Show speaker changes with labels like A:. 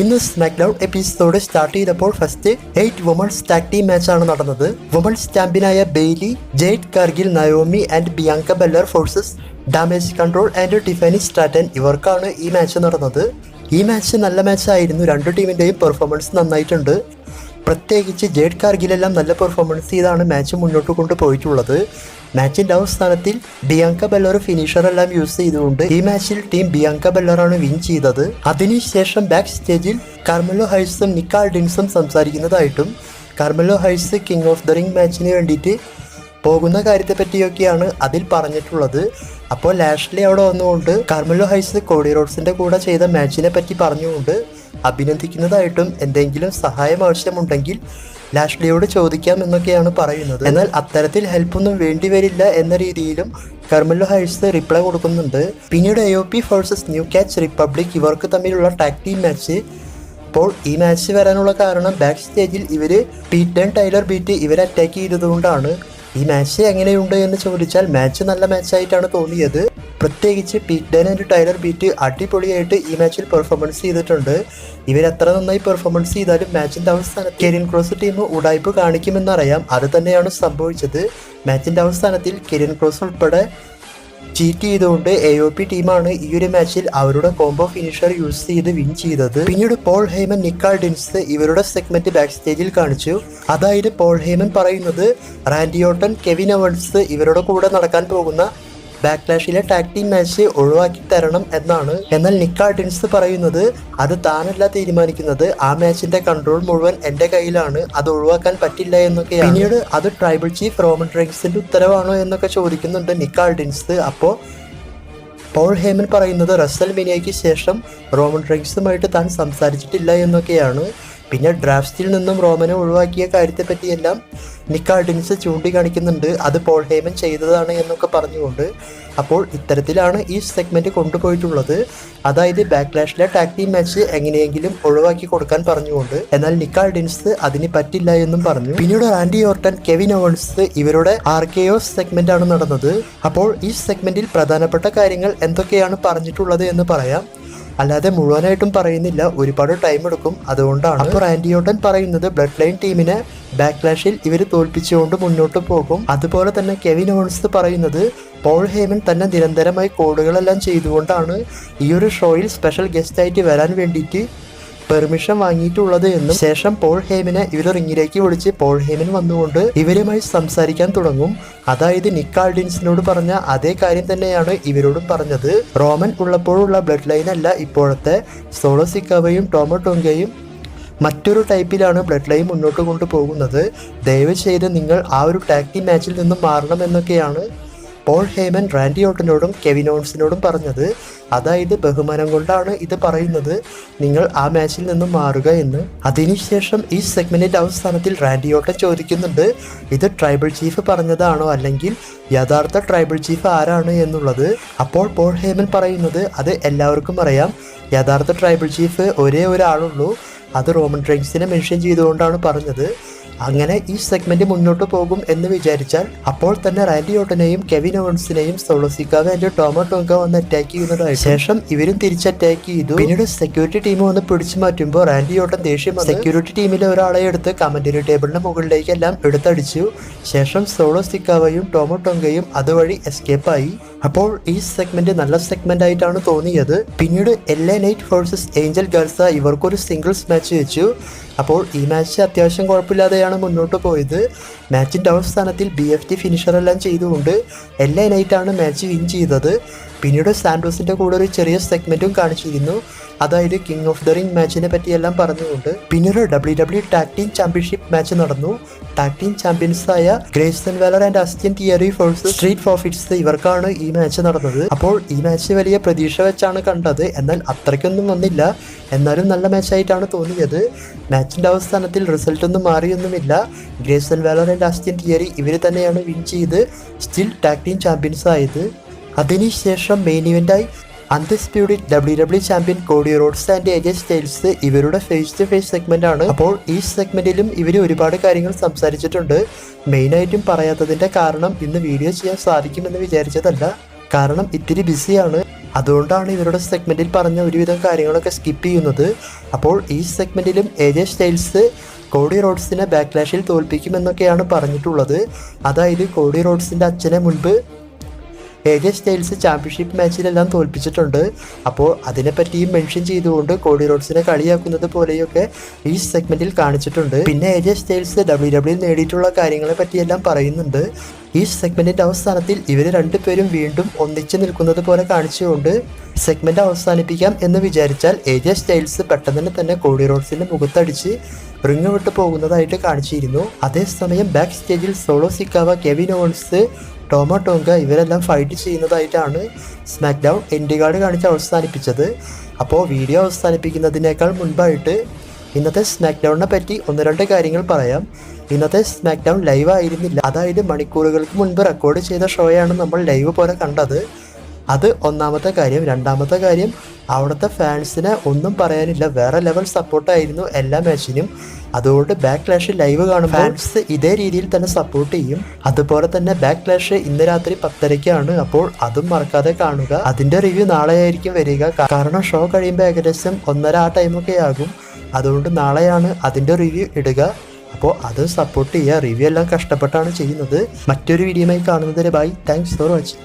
A: ഇന്ന് SmackDown episode start ചെയ്തപ്പോൾ first eight women's tag team മാച്ചാണ് നടന്നത്. വുമൺസ് ചാമ്പ്യനായ Bayley Jade Cargill Naomi and Bianca Belair versus Damage Control and Tiffany Stratton ഇവർക്കാണ് ഈ match നടന്നത്. ഈ match നല്ല മാച്ചായിരുന്നു രണ്ടു ടീമിന്റെയും പെർഫോമൻസ് നന്നായിട്ടുണ്ട്. പ്രത്യേകിച്ച് ജേഡ് കാർഗിലെല്ലാം നല്ല പെർഫോമൻസ് ചെയ്താണ് മാച്ച് മുന്നോട്ട് കൊണ്ടുപോയിട്ടുള്ളത്. മാച്ചിന്റെ അവസാനത്തിൽ ബിയാങ്ക ബെല്ലർ ഫിനിഷർ എല്ലാം യൂസ് ചെയ്തുകൊണ്ട് ഈ മാച്ചിൽ ടീം ബിയാങ്ക ബെല്ലറാണ് വിൻ ചെയ്തത്. അതിനുശേഷം ബാക്ക് സ്റ്റേജിൽ കാർമലോ ഹൈസും നിക്കാൾഡിൻസും സംസാരിക്കുന്നതായിട്ടും Carmelo Hayes king of the ring മാച്ചിന് വേണ്ടിയിട്ട് പോകുന്ന കാര്യത്തെ പറ്റിയൊക്കെയാണ് അതിൽ പറഞ്ഞിട്ടുള്ളത്. അപ്പോൾ ലാഷ്ലി അവിടെ വന്നുകൊണ്ട് കാർമലോ ഹൈസ് കോഡി റോഡ്സിന്റെ കൂടെ ചെയ്ത മാച്ചിനെ പറ്റി പറഞ്ഞുകൊണ്ട് അഭിനന്ദിക്കുന്നതായിട്ടും എന്തെങ്കിലും സഹായം ആവശ്യമുണ്ടെങ്കിൽ ലാഷ്ലിയോട് ചോദിക്കാം എന്നൊക്കെയാണ് പറയുന്നത്. എന്നാൽ അത്തരത്തിൽ ഹെൽപ്പൊന്നും വേണ്ടി വരില്ല എന്ന രീതിയിലും കർമല്ലോ ഹൈസ് റിപ്ലൈ കൊടുക്കുന്നുണ്ട്. പിന്നീട് A O P versus New Catch Republic ഇവർക്ക് തമ്മിലുള്ള ടാക് ടീം മാച്ച് അപ്പോൾ ഈ മാച്ച് വരാനുള്ള കാരണം ബാക്ക് സ്റ്റേജിൽ ഇവർ പീറ്റൻ ടൈലർ ബീറ്റ് ഇവരെ അറ്റാക്ക് ചെയ്തതുകൊണ്ടാണ്. ഈ മാച്ച് എങ്ങനെയുണ്ട് എന്ന് ചോദിച്ചാൽ മാച്ച് നല്ല മാച്ചായിട്ടാണ് തോന്നിയത്. പ്രത്യേകിച്ച് ഡേൻ ആൻഡ് ടൈലർ ബീറ്റ് അടിപൊളിയായിട്ട് ഈ മാച്ചിൽ പെർഫോമൻസ് ചെയ്തിട്ടുണ്ട്. ഇവർ എത്ര നന്നായി പെർഫോമൻസ് ചെയ്താലും മാച്ചിന്റെ അവസാനത്തിൽ കെരിൻ ക്രോസ് ടീം ഉടായ്പ് കാണിക്കുമെന്നറിയാം. അത് തന്നെയാണ് സംഭവിച്ചത്. മാച്ചിന്റെ അവസാനത്തിൽ കെരിൻ ക്രോസ് ഉൾപ്പെടെ ചീറ്റ് ചെയ്തുകൊണ്ട് എ ഒ പി ടീമാണ് ഈ ഒരു മാച്ചിൽ അവരുടെ കോംബോ ഫിനിഷർ യൂസ് ചെയ്ത് വിൻ ചെയ്തത്. പിന്നീട് പോൾ ഹേമൻ നിക്കാൾ ഡിൻസ് ഇവരുടെ സെഗ്മെന്റ് ബാക്ക് സ്റ്റേജിൽ കാണിച്ചു. അതായത് പോൾ ഹേമൻ പറയുന്നത് റാൻഡിയോട്ടൻ കെവിൻ അവൺസ് ഇവരുടെ കൂടെ നടക്കാൻ പോകുന്ന ബാക്ക്ലാഷിലെ ടാക് ടീം മാച്ച് ഒഴിവാക്കി തരണം എന്നാണ്. എന്നാൽ നിക്കാർട്ടിൻസ് പറയുന്നത് അത് താനല്ല തീരുമാനിക്കുന്നത്. ആ മാച്ചിന്റെ കൺട്രോൾ മുഴുവൻ എന്റെ കയ്യിലാണ്. അത് ഒഴിവാക്കാൻ പറ്റില്ല എന്നൊക്കെ പിന്നീട് അത് ട്രൈബൽ ചീഫ് റോമൻ റെക്സിന്റെ ഉത്തരവാണോ എന്നൊക്കെ ചോദിക്കുന്നുണ്ട് നിക്കാർഡിൻസ് അപ്പോ പോൾ ഹേമൻ പറയുന്നത് റസൽ മിനിയയ്ക്ക് ശേഷം റോമൻ റെക്സുമായിട്ട് താൻ സംസാരിച്ചിട്ടില്ല എന്നൊക്കെയാണ്. പിന്നെ ഡ്രാഫ്റ്റിൽ നിന്നും റോമനെ ഒഴിവാക്കിയ കാര്യത്തെപ്പറ്റിയെല്ലാം നിക്കാർഡിൻസ് ചൂണ്ടിക്കാണിക്കുന്നുണ്ട്. അത് പോൾ ഹേമൻ ചെയ്തതാണ് എന്നൊക്കെ പറഞ്ഞുകൊണ്ട്. അപ്പോൾ ഇത്തരത്തിലാണ് ഈ സെഗ്മെന്റ് കൊണ്ടുപോയിട്ടുള്ളത്. അതായത് ബാക്ക്ലാഷിലെ ടാക് ടീം മാച്ച് എങ്ങനെയെങ്കിലും ഒഴിവാക്കി കൊടുക്കാൻ പറഞ്ഞുകൊണ്ട്. എന്നാൽ നിക്കാർഡിൻസ് അതിന് പറ്റില്ല എന്നും പറഞ്ഞു. പിന്നീട് ആൻഡി ഓർട്ടൻ കെവിൻ ഓവൻസ് ഇവരുടെ ആർ കെ ഓസ് സെഗ്മെന്റ് ആണ് നടന്നത്. അപ്പോൾ ഈ സെഗ്മെന്റിൽ പ്രധാനപ്പെട്ട കാര്യങ്ങൾ എന്തൊക്കെയാണ് പറഞ്ഞിട്ടുള്ളത് എന്ന് പറയാം. അല്ലാതെ മുഴുവനായിട്ടും പറയുന്നില്ല. ഒരുപാട് ടൈം എടുക്കും. അതുകൊണ്ടാണ് അപ്പോൾ ആന്റിയോട്ടൻ പറയുന്നത് ബ്ലഡ് ലൈൻ ടീമിനെ ബാക്ക്ലാഷിൽ ഇവർ തോൽപ്പിച്ചുകൊണ്ട് മുന്നോട്ട് പോകും. അതുപോലെ തന്നെ കെവിൻ ഓൺസ് പറയുന്നത് പോൾ ഹേമൻ തന്നെ നിരന്തരമായി കോളുകളെല്ലാം ചെയ്തുകൊണ്ടാണ് ഈ ഒരു ഷോയിൽ സ്പെഷ്യൽ ഗസ്റ്റ് ആയിട്ട് വരാൻ വേണ്ടിയിട്ട് പെർമിഷൻ വാങ്ങിയിട്ടുള്ളത് എന്നും ശേഷം പോൾ ഹേമിനെ ഇവർ റിങ്ങിലേക്ക് വിളിച്ച് പോൾ ഹേമൻ വന്നുകൊണ്ട് ഇവരുമായി സംസാരിക്കാൻ തുടങ്ങും. അതായത് നിക്കാൾഡിൻസിനോട് പറഞ്ഞ അതേ കാര്യം തന്നെയാണ് ഇവരോടും പറഞ്ഞത്. റോമൻ ഉള്ളപ്പോഴുള്ള ബ്ലഡ് ലൈൻ അല്ല ഇപ്പോഴത്തെ. സോളോ സിക്കാവയും ടോമോ ടോങ്കയും മറ്റൊരു ടൈപ്പിലാണ് ബ്ലഡ് ലൈൻ മുന്നോട്ട് കൊണ്ടുപോകുന്നത്. ദയവ് ചെയ്ത് നിങ്ങൾ ആ ഒരു ടാക്ടി മാച്ചിൽ നിന്നും മാറണം എന്നൊക്കെയാണ് പോൾ ഹേമൻ റാൻഡി ഓട്ടനോടും കെവിൻ ഓൺസിനോടും പറഞ്ഞത് അതായത് ബഹുമാനം കൊണ്ടാണ് ഇത് പറയുന്നത്. നിങ്ങൾ ആ മാച്ചിൽ നിന്നും മാറുക എന്ന്. അതിനുശേഷം ഈ സെഗ്മെന്റിന്റെ അവസാനത്തിൽ റാൻഡി ഓട്ടൻ ചോദിക്കുന്നുണ്ട് ഇത് ട്രൈബൽ ചീഫ് പറഞ്ഞതാണോ അല്ലെങ്കിൽ യഥാർത്ഥ ട്രൈബൽ ചീഫ് ആരാണ് എന്നുള്ളത്? അപ്പോൾ പോൾ ഹേമൻ പറയുന്നത് അത് എല്ലാവർക്കും അറിയാം. യഥാർത്ഥ ട്രൈബൽ ചീഫ് ഒരേ ഒരാളുള്ളൂ. അത് റോമൻ ഡ്രിങ്ക്സിനെ മെൻഷൻ ചെയ്തുകൊണ്ടാണ് പറഞ്ഞത്. അങ്ങനെ ഈ സെഗ്മെന്റ് മുന്നോട്ട് പോകും എന്ന് വിചാരിച്ചാൽ അപ്പോൾ തന്നെ റാൻഡി ഓട്ടനെയും Kevin ഓൺസിനെയും Solo Sikoa and Tama Tonga വന്ന് അറ്റാക്ക് ചെയ്യുന്നതായി ശേഷം ഇവരും തിരിച്ച് അറ്റാക്ക് ചെയ്തു. പിന്നീട് സെക്യൂരിറ്റി ടീം വന്ന് പിടിച്ചു മാറ്റുമ്പോൾ റാൻഡി ഓട്ടൻ ദേഷ്യം സെക്യൂരിറ്റി ടീമിലെ ഒരാളെ എടുത്ത് കമന്ററി ടേബിളിന് മുകളിലേക്ക് എല്ലാം എടുത്തടിച്ചു. ശേഷം സോളോ സിക്കാവയും ടോമോ ടോങ്കയും അതുവഴി എസ്കേപ്പ് ആയി. അപ്പോൾ ഈ സെഗ്മെന്റ് നല്ല സെഗ്മെന്റ് ആയിട്ടാണ് തോന്നിയത്. പിന്നീട് N night forces angel girls ഇവർക്കൊരു സിംഗിൾസ് മാച്ച് വെച്ചു. അപ്പോൾ ഈ മാച്ച് അത്യാവശ്യം കുഴപ്പമില്ലാതെയാണ് മുന്നോട്ട് പോയത്. മാച്ചിന്റെ അവസാനത്തിൽ ബി എഫ് ടി ഫിനിഷറെല്ലാം ചെയ്തുകൊണ്ട് എല്ലാ നൈറ്റാണ് മാച്ച് വിൻ ചെയ്തത്. പിന്നീട് സാൻഡോസിന്റെ കൂടെ ഒരു ചെറിയ സെഗ്മെന്റും കാണിച്ചിരുന്നു അതായത് കിങ് ഓഫ് ദ റിംഗ് മാച്ചിനെ പറ്റിയെല്ലാം പറഞ്ഞുകൊണ്ട്. പിന്നീട് W W tag team championship match നടന്നു. ടാക് ടീം ആയ Grayson Waller and Austin Theory force street profits ഇവർക്കാണ് ഈ മാച്ച് നടന്നത്. അപ്പോൾ ഈ മാച്ച് വലിയ പ്രതീക്ഷ വെച്ചാണ് കണ്ടത്. എന്നാൽ അത്രയ്ക്കൊന്നും വന്നില്ല. എന്നാലും നല്ല മാച്ചായിട്ടാണ് തോന്നിയത്. മാച്ചിന്റെ അവസാനത്തിൽ റിസൾട്ട് ഒന്നും മാറിയൊന്നുമില്ല. Grayson Waller and Austin Theory ഇവർ തന്നെയാണ് വിൻ ചെയ്ത്. സ്റ്റിൽ ടാക് ടീം ചാമ്പ്യൻസ് ആയത്. അതിനുശേഷം main ഇവന്റായി undisputed W W champion Cody Rhodes and AJ Styles ഇവരുടെ ഫേസ് ടു ഫേസ് സെഗ്മെന്റ് ആണ്. അപ്പോൾ ഈ സെഗ്മെന്റിലും ഇവർ ഒരുപാട് കാര്യങ്ങൾ സംസാരിച്ചിട്ടുണ്ട്. മെയിനായിട്ടും പറയാത്തതിന്റെ കാരണം ഇന്ന് വീഡിയോ ചെയ്യാൻ സാധിക്കുമെന്ന് വിചാരിച്ചതല്ല. കാരണം ഇത്തിരി ബിസിയാണ്. അതുകൊണ്ടാണ് ഇവരുടെ സെഗ്മെന്റിൽ പറഞ്ഞ ഒരുവിധം കാര്യങ്ങളൊക്കെ സ്കിപ്പ് ചെയ്യുന്നത്. അപ്പോൾ ഈ സെഗ്മെന്റിലും എ സ്റ്റൈൽസ് കോഡി റോഡ്സിനെ ബാക്ക്ലാഷിൽ തോൽപ്പിക്കുമെന്നൊക്കെയാണ് പറഞ്ഞിട്ടുള്ളത്. അതായത് കോഡി റോഡ്സിന്റെ അച്ഛനെ മുൻപ് എ ജെ സ്റ്റൈൽസ് ചാമ്പ്യൻഷിപ്പ് മാച്ചിലെല്ലാം തോൽപ്പിച്ചിട്ടുണ്ട്. അപ്പോൾ അതിനെപ്പറ്റിയും മെൻഷൻ ചെയ്തുകൊണ്ട് കോഡി റോഡ്സിനെ കളിയാക്കുന്നത് പോലെയൊക്കെ ഈ സെഗ്മെന്റിൽ കാണിച്ചിട്ടുണ്ട്. പിന്നെ എജെ സ്റ്റൈൽസ് ഡബ്ല്യു ഡബ്ല്യു നേടിയിട്ടുള്ള കാര്യങ്ങളെ പറ്റിയെല്ലാം പറയുന്നുണ്ട്. ഈ സെഗ്മെന്റിന്റെ അവസാനത്തിൽ ഇവർ രണ്ടുപേരും വീണ്ടും ഒന്നിച്ച് നിൽക്കുന്നത് പോലെ കാണിച്ചുകൊണ്ട് സെഗ്മെന്റ് അവസാനിപ്പിക്കാം എന്ന് വിചാരിച്ചാൽ എ ജെ സ്റ്റൈൽസ് പെട്ടെന്ന് തന്നെ കോഡി റോഡ്സിന്റെ മുഖത്തടിച്ച് റിങ് വിട്ട് പോകുന്നതായിട്ട് കാണിച്ചിരുന്നു. അതേസമയം ബാക്ക് സ്റ്റേജിൽ Solo Sikoa Kevin Owens Tama Tonga ഇവരെല്ലാം ഫൈറ്റ് ചെയ്യുന്നതായിട്ടാണ് സ്മാക്ക് ഡൗൺ എൻഡ് കാർഡ് കാണിച്ച് അവസാനിപ്പിച്ചത്. അപ്പോൾ വീഡിയോ അവസാനിപ്പിക്കുന്നതിനേക്കാൾ മുൻപായിട്ട് ഇന്നത്തെ സ്മാക്ക് ഡൗണിനെ പറ്റി ഒന്ന് രണ്ട് കാര്യങ്ങൾ പറയാം. ഇന്നത്തെ സ്മാക്ക് ഡൗൺ ലൈവ് ആയിരുന്നില്ല. അതായത് മണിക്കൂറുകൾക്ക് മുൻപ് റെക്കോർഡ് ചെയ്ത ഷോയാണ് നമ്മൾ ലൈവ് പോലെ കണ്ടത്. അത് ഒന്നാമത്തെ കാര്യം. രണ്ടാമത്തെ കാര്യം അവിടുത്തെ ഫാൻസിനെ ഒന്നും പറയാനില്ല. വേറെ ലെവൽ സപ്പോർട്ടായിരുന്നു എല്ലാ മാച്ചിനും അതുകൊണ്ട് ബാക്ക് ക്ലാഷ് ലൈവ് കാണും ഫാൻസ് ഇതേ രീതിയിൽ തന്നെ സപ്പോർട്ട് ചെയ്യും. അതുപോലെ തന്നെ ബാക്ക് ക്ലാഷ് ഇന്ന് രാത്രി പത്തരയ്ക്കാണ്. അപ്പോൾ അതും മറക്കാതെ കാണുക. അതിന്റെ റിവ്യൂ നാളെ ആയിരിക്കും വരിക. കാരണം ഷോ കഴിയുമ്പോൾ ഏകദേശം ഒന്നര ആ ടൈമൊക്കെ ആകും. അതുകൊണ്ട് നാളെയാണ് അതിന്റെ റിവ്യൂ ഇടുക. അപ്പോൾ അത് സപ്പോർട്ട് ചെയ്യുക. റിവ്യൂ എല്ലാം കഷ്ടപ്പെട്ടാണ് ചെയ്യുന്നത്. മറ്റൊരു വീഡിയോയുമായി കാണുന്നതിന് ബൈ താങ്ക്സ് ഫോർ വാച്ചിങ്